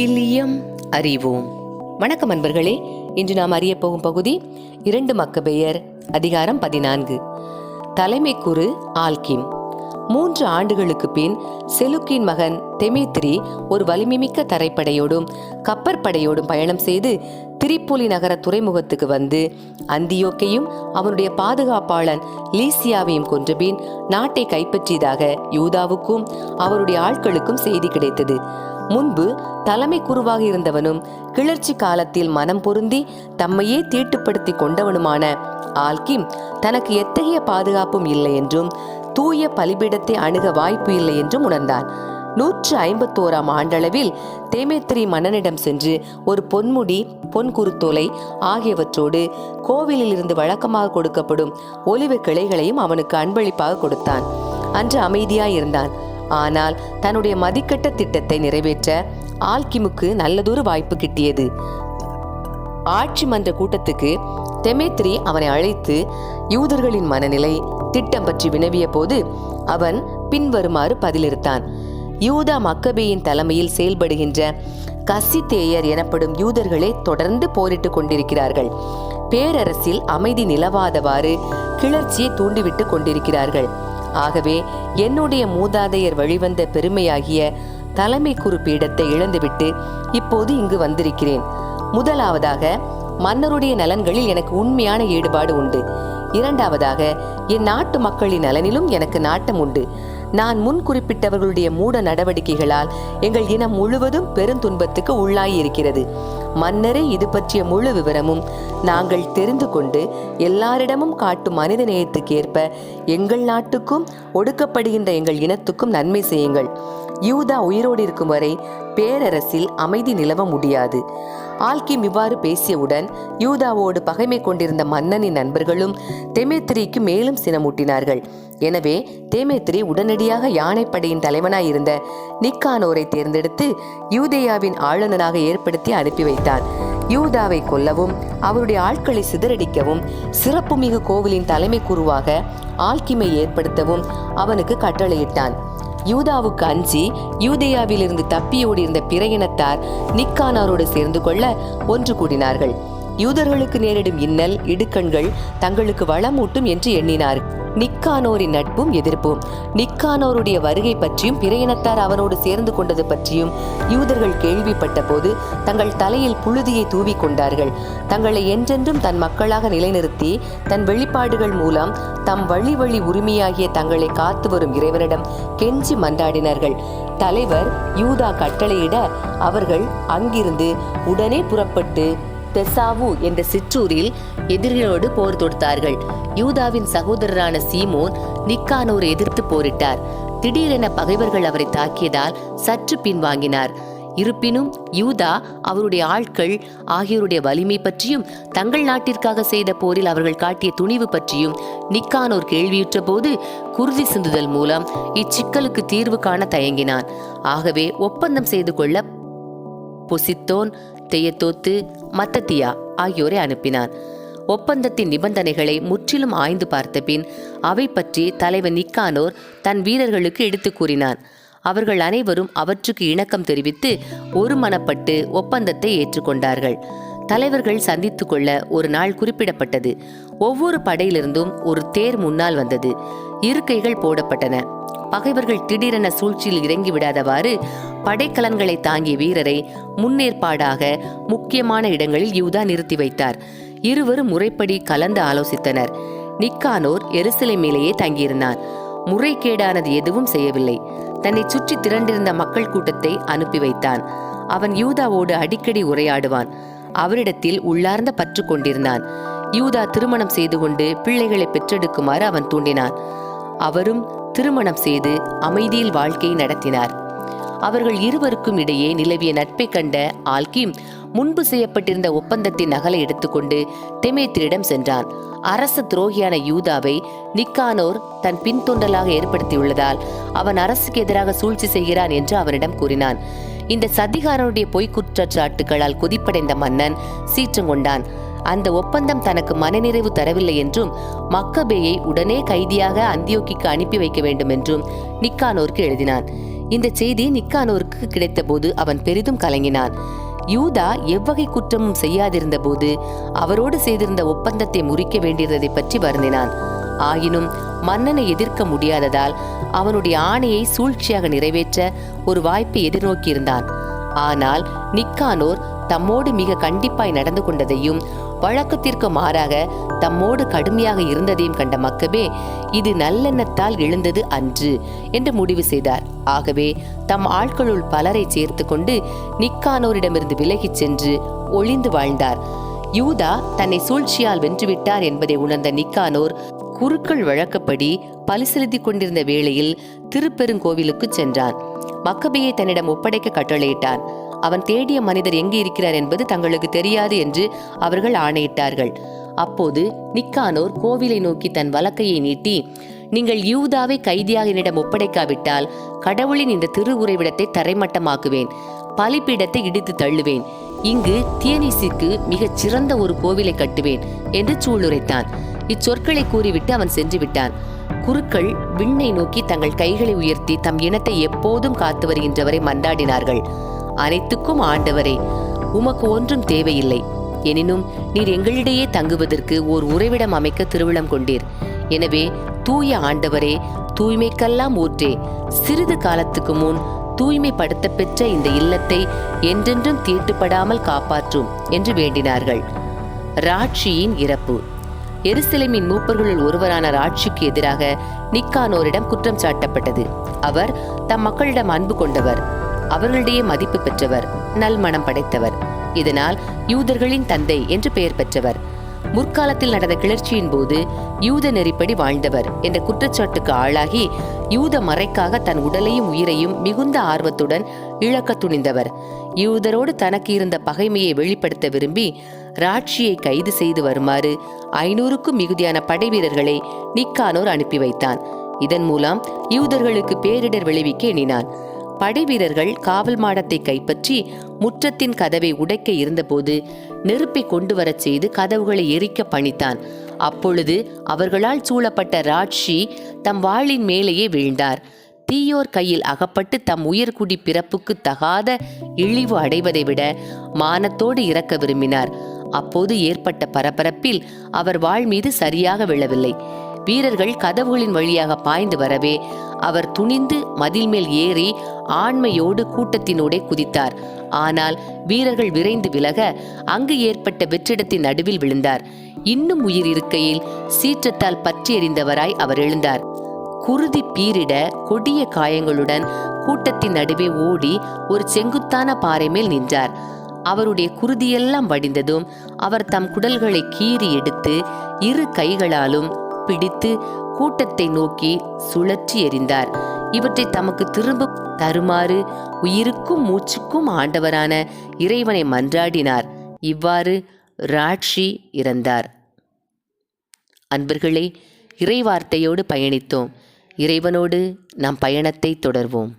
William அறிவோம். வணக்கம் அன்பர்களே இன்று நாம் அறிய போகும் பகுதி இரண்டு மக்கபெயர் அதிகாரம் பதினான்கு. தலைமை குரு ஆல்கிம். மூன்று ஆண்டுகளுக்கு பின் செலுக்கின் மகன் தெமித்ரி ஒரு வலிமைமிக்க தரைப்படையோடும் கப்பற்படையோடும் பயணம் செய்து திரிப்பொலி நகர துறைமுகத்துக்கு வந்து அந்தியோக்கையும் அவனுடைய பாதுகாப்பாளன் லீசியாவையும் கொன்றபின் நாட்டை கைப்பற்றியதாக யூதாவுக்கும் அவருடைய ஆட்களுக்கும் செய்தி கிடைத்தது. முன்பு தலைமை குருவாக இருந்தவனும் கிளர்ச்சி காலத்தில் மனம் பொருந்தி தம்மையே தீட்டுப்படுத்தி கொண்டவனுமான ஆல்கிம் தனக்கு எத்தகைய பாதுகாப்பும் இல்லை என்றும் தூய பலிபீடத்தை அணுக வாய்ப்பு இல்லை என்றும் உணர்ந்தான். நூற்று ஐம்பத்தோராம் ஆண்டளவில் தேமேத்திரி மன்னனிடம் சென்று ஒரு பொன்முடி பொன் குருத்தோலை ஆகியவற்றோடு கோவிலில் இருந்து வழக்கமாக கொடுக்கப்படும் ஒலிவு கிளைகளையும் அவனுக்கு அன்பளிப்பாக கொடுத்தான். அன்று அமைதியாய் இருந்தான். ஆனால் தன்னுடைய மதிக்கட்ட திட்டத்தை நிறைவேற்ற ஆல்கிமுக்கு நல்லதொரு வாய்ப்பு கிட்டியது. ஆட்சி மன்ற கூட்டத்துக்கு தெமேத்ரி அவனை அழைத்து யூதர்களின் மனநிலை திட்டம் பற்றி வினவிய போது அவன் பின்வருமாறு பதிலிருத்தான் யூதா மக்கபேயின் தலைமையில் செயல்படுகின்ற கசித்தேயர் எனப்படும் யூதர்களே தொடர்ந்து போரிட்டுக் கொண்டிருக்கிறார்கள். பேரரசில் அமைதி நிலவாதவாறு கிளர்ச்சியை தூண்டிவிட்டு கொண்டிருக்கிறார்கள். ஆகவே என்னுடைய மூதாதையர் வழிவந்த பெருமையாகிய தலைமை குரு இழந்துவிட்டு இப்போது இங்கு வந்திருக்கிறேன். முதலாவதாக மன்னருடைய நலன்களில் எனக்கு உண்மையான ஈடுபாடு உண்டு. இரண்டாவதாக என் நாட்டு மக்களின் நலனிலும் எனக்கு நாட்டம் உண்டு. நான் முன் குறிப்பிட்டவர்களுடைய மூட நடவடிக்கைகளால் எங்கள் இனம் முழுவதும் பெருந்துன்பத்துக்கு உள்ளாகி இருக்கிறது மன்னரே இது பற்றிய முழு விவரமும் நாங்கள் தெரிந்து கொண்டு எல்லாரிடமும் காட்டும் மனித நேயத்துக்கேற்ப எங்கள் நாட்டுக்கும் ஒடுக்கப்படுகின்ற எங்கள் இனத்துக்கும் நன்மை செய்யுங்கள். யூதா உயிரோடு இருக்கும் வரை பேரரசில் அமைதி நிலவ முடியாது. ஆல்கிம் இவ்வாறு பேசியவுடன் யூதாவோடு பகைமை கொண்டிருந்த மன்னனின் நண்பர்களும் தெமேத்திரிக்கு மேலும் சினமூட்டினார்கள். எனவே தேமேத்திரி உடனடியாக யானைப்படையின் தலைவனாயிருந்த நிக்கானோரை தேர்ந்தெடுத்து யூதேயாவின் ஆளுநராக ஏற்படுத்தி அனுப்பி வைத்தார். யூதாவை கொல்லவும் அவருடைய ஆட்களை சிதறடிக்கவும் சிறப்புமிகு கோவிலின் தலைமை குருவாக ஆல்கிமை ஏற்படுத்தவும் அவனுக்கு கட்டளையிட்டான். யூதாவுக்கு அஞ்சி யூதேயாவிலிருந்து தப்பியோடியிருந்த பிற இனத்தார் நிக்கானாரோடு சேர்ந்து கொள்ள ஒன்று கூடினார்கள். யூதர்களுக்கு நேரிடும் இன்னல் இடுக்கண்கள் தங்களுக்கு வளமூட்டும் என்று எண்ணினார் நிக்கானோரின் நட்பும் எதிர்ப்பும். நிக்கானோருடைய வருகை பற்றியும் பிற இனத்தார் அவனோடு சேர்ந்து கொண்டது பற்றியும் யூதர்கள் கேள்விப்பட்ட போது தங்கள் தலையில் புழுதியை தூவி கொண்டார்கள். தங்களை என்றென்றும் தன் மக்களாக நிலைநிறுத்தி தன் வெளிப்பாடுகள் மூலம் தம் வழி வழி உரிமையாகிய தங்களை காத்து வரும் இறைவனிடம் கெஞ்சி மன்றாடினார்கள். தலைவர் யூதா கட்டளையிட அவர்கள் அங்கிருந்து உடனே புறப்பட்டு தெசாவு என்ற சிற்றூரில் எதிரிகளோடு போர் தொடுத்தார்கள். யூதாவின் சகோதரரான சீமோன் நிக்கானோரை எதிர்த்து போரிட்டார். திடீரென பகைவர்கள் அவரை தாக்கியதால் சற்று பின்வாங்கினார். இருப்பினும் யூதா அவருடைய ஆட்கள் ஆகியோருடைய வலிமை பற்றியும் தங்கள் நாட்டிற்காக செய்த போரில் அவர்கள் காட்டிய துணிவு பற்றியும் நிக்கானோர் கேள்வியுற்ற போது குருதி சிந்துதல் மூலம் இச்சிக்கலுக்கு தீர்வு காண தயங்கினான். ஆகவே ஒப்பந்தம் செய்து கொள்ள பொசித்தோன் தெயத்தோத்து மத்தத்தியா ஆகியோரை அனுப்பினார். ஒப்பந்தத்தின் நிபந்தனைகளை முற்றிலும் ஆய்ந்து பார்த்த பின் அவை பற்றி தலைவன் நிக்கானோர் தன் வீரர்களுக்கு எடுத்து கூறினான் அவர்கள் அனைவரும் அவற்றுக்கு இணக்கம் தெரிவித்து ஒரு மனப்பட்டு ஒப்பந்தத்தை ஏற்றுக்கொண்டார்கள். தலைவர்கள் சந்தித்து கொள்ள ஒரு நாள் குறிப்பிடப்பட்டது. ஒவ்வொரு படையிலிருந்தும் ஒரு தேர் முன்னால் வந்தது. இருக்கைகள் போடப்பட்டன. பகைவர்கள் திடீரென சூழ்ச்சியில் இறங்கி விடாதவாறு படைக்கலன்களை தாங்கிய வீரரை முன்னேற்பாடாக முக்கியமான இடங்களில் யூதா நிறுத்தி வைத்தார். இருவரும் முறைப்படி கலந்து ஆலோசித்தனர். நிக்கானோர் எருசலை மேலேயே தங்கியிருந்தார். முறைகேடானது எதுவும் செய்யவில்லை. தன்னை சுற்றி திரண்டிருந்த மக்கள் கூட்டத்தை அனுப்பி வைத்தான். அவன் யூதாவோடு அடிக்கடி உரையாடுவான். அவரிடத்தில் உள்ளார்ந்த பற்று கொண்டிருந்தான். யூதா திருமணம் செய்து கொண்டு பிள்ளைகளை பெற்றெடுக்குமாறு அவன் தூண்டினான். அவரும் திருமணம் செய்து அமைதியில் வாழ்க்கையை நடத்தினார். அவர்கள் இருவருக்கும் இடையே நிலவிய நட்பை கண்ட ஆல்கிம் முன்பு செய்யப்பட்டிருந்த ஒப்பந்தத்தின் நகலை எடுத்துக்கொண்டு தெமேத்திரிடம் சென்றான். அரச துரோகியான யூதாவை நிக்கானோர் தன் பின்தொண்டலாக ஏற்படுத்தியுள்ளதால் அவன் அரசுக்கு எதிராக சூழ்ச்சி செய்கிறான் என்று அவனிடம் கூறினான். இந்த சதிகாரனுடைய பொய்க் குற்றச்சாட்டுகளால் கொதிப்படைந்த மன்னன் சீற்றங்கொண்டான் அந்த ஒப்பந்தம் தனக்கு மனநிறைவு தரவில்லை என்றும் மக்கபேயை உடனே கைதியாக அந்தியோக்கிக்கு அனுப்பி வைக்க வேண்டும் என்றும் நிக்கானோருக்கு எழுதினான். இந்த செய்தி நிக்கானோருக்கு கிடைத்தபோது அவன் பெரிதும் கலங்கினான். யூதா எவ்வகை குற்றமும் செய்யாதிருந்த போது அவரோடு செய்திருந்த ஒப்பந்தத்தை முறிக்க வேண்டியதை பற்றி வருந்தினான். ஆயினும் மன்னனை எதிர்க்க முடியாததால் அவனுடைய ஆணையை சூழ்ச்சியாக நிறைவேற்ற ஒரு வாய்ப்பை எதிர்நோக்கியிருந்தான். ஆனால் நிக்கானோர் தம்மோடு மிக கண்டிப்பாய் நடந்து கொண்டதையும் வழக்கத்திற்கு மாறாக தம்மோடு கடுமையாக இருந்ததையும் கண்ட மக்கபே இது நல்லெண்ணத்தால் எழுந்தது அன்று என்று முடிவு செய்தார். ஆகவே தம் ஆட்களுள் பலரை சேர்த்து கொண்டு நிக்கானோரிடமிருந்து விலகிச் சென்று ஒளிந்து வாழ்ந்தார். யூதா தன்னை சூழ்ச்சியால் வென்றுவிட்டார் என்பதை உணர்ந்த நிக்கானோர் குருக்கள் வழக்கப்படி பலி செலுத்திக் கொண்டிருந்த வேளையில் திருப்பெருங்கோவிலுக்கு சென்றான். மக்கபையை தன்னிடம் ஒப்படைக்க கட்டளையிட்டான். அவன் தேடிய மனிதர் எங்கே இருக்கிறார் என்பது தங்களுக்கு தெரியாது என்று அவர்கள் ஆணையிட்டார்கள். அப்போது நிக்கானோர் கோவிலை நோக்கி தன் வழக்கையை நீட்டி நீங்கள் யூதாவை கைதியாக என்னிடம் ஒப்படைக்காவிட்டால் கடவுளின் இந்த திரு உறைவிடத்தை தரைமட்டமாக்குவேன். பலிப்பீடத்தை இடித்து தள்ளுவேன். இங்கு தியனிசிக்கு மிகச் சிறந்த ஒரு கோவிலை கட்டுவேன் என்று சூளுரைத்தான். இச்சொற்களை கூறிவிட்டு அவன் சென்று விட்டான். குருக்கள் விண்ணை நோக்கி தங்கள் கைகளை உயர்த்தி தம் இனத்தை எப்போதும் காத்து வருகின்றவரை மன்றாடினார்கள். அனைத்துக்கும் ஆண்டவரே உமக்கு ஒன்றும் தேவையில்லை. எனினும் நீர் எங்களிடையே தங்குவதற்கு ஓர் உறைவிடம் அமைக்க திருவிழம் கொண்டீர். எனவே தூய ஆண்டவரே தூய்மைக்கெல்லாம் ஊற்றே. சிறிது காலத்துக்கு முன் தூய்மைப்படுத்த பெற்ற இந்த இல்லத்தை என்றென்றும் தீட்டுப்படாமல் காப்பாற்றும் என்று வேண்டினார்கள். ராட்சியின் இறப்பு. எருசலேமின் மூப்பர்களுள் ஒருவரான ராட்சிக்கு எதிராக நிக்கானோரிடம் குற்றம் சாட்டப்பட்டது. அவர் தம் மக்களிடம் அன்பு கொண்டவர். அவர்களிடையே மதிப்பு பெற்றவர். நல்மணம் படைத்தவர். இதனால் யூதர்களின் தந்தை என்று பெயர் பெற்றவர். முற்காலத்தில் நடந்த கிளர்ச்சியின் போது யூத நெறிப்படி வாழ்ந்தவர் என்ற குற்றச்சாட்டுக்கு ஆளாகி யூத மறைக்காக தன் உடலையும் உயிரையும் மிகுந்த ஆர்வத்துடன் இழக்க துணிந்தவர். யூதரோடு தனக்கு இருந்த பகைமையை வெளிப்படுத்த விரும்பி ராட்சியை கைது செய்து வருமாறு ஐநூறுக்கும் மிகுதியான படை வீரர்களை நிக்கானோர் அனுப்பி வைத்தான். இதன் மூலம் யூதர்களுக்கு பேரிடர் விளைவிக்க எண்ணினான் படை வீரர்கள் காவல் மாடத்தை கைப்பற்றி முற்றத்தின் கதவை உடைக்க இருந்தபோது நெருப்பை கொண்டு வரச் செய்து கதவுகளை எரிக்க பணித்தான். அப்பொழுது அவர்களால் சூழப்பட்ட ராட்சி தம் வாளின் மேலேயே வீழ்ந்தார். தீயோர் கையில் அகப்பட்டு தம் உயர்குடி பிறப்புக்கு தகாத இழிவு அடைவதை விட மானத்தோடு இறக்க விரும்பினார். அப்போது ஏற்பட்ட பரபரப்பில் அவர் வாழ் மீது சரியாக விழவில்லை. வீரர்கள் கதவுகளின் வழியாக பாய்ந்து வரவே அவர் துணிந்து மதில் மேல் ஏறி ஆண்மையோடு கூட்டத்தினூடே குதித்தார். ஆனால் வீரர்கள் விரைந்து விலக அங்கு ஏற்பட்ட வெற்றிடத்தின் நடுவில் விழுந்தார். இன்னும் உயிர் இருக்கையில் சீற்றத்தால் பற்றி எறிந்தவராய் அவர் எழுந்தார். குருதி பீரிட கொடிய காயங்களுடன் கூட்டத்தின் நடுவே ஓடி ஒரு செங்குத்தான பாறை மேல் நின்றார். அவருடைய குருதியெல்லாம் வடிந்ததும் அவர் தம் குடல்களை கீறி எடுத்து இரு கைகளாலும் பிடித்து கூட்டத்தை நோக்கி சுழற்றி எறிந்தார். இவற்றை தமக்கு திரும்ப தருமாறு உயிருக்கும் மூச்சுக்கும் ஆண்டவரான இறைவனை மன்றாடினார். இவ்வாறு ராட்சி இறந்தார். அன்பர்களே இறைவார்த்தையோடு பயணித்தோம். இறைவனோடு நம் பயணத்தை தொடர்வோம்.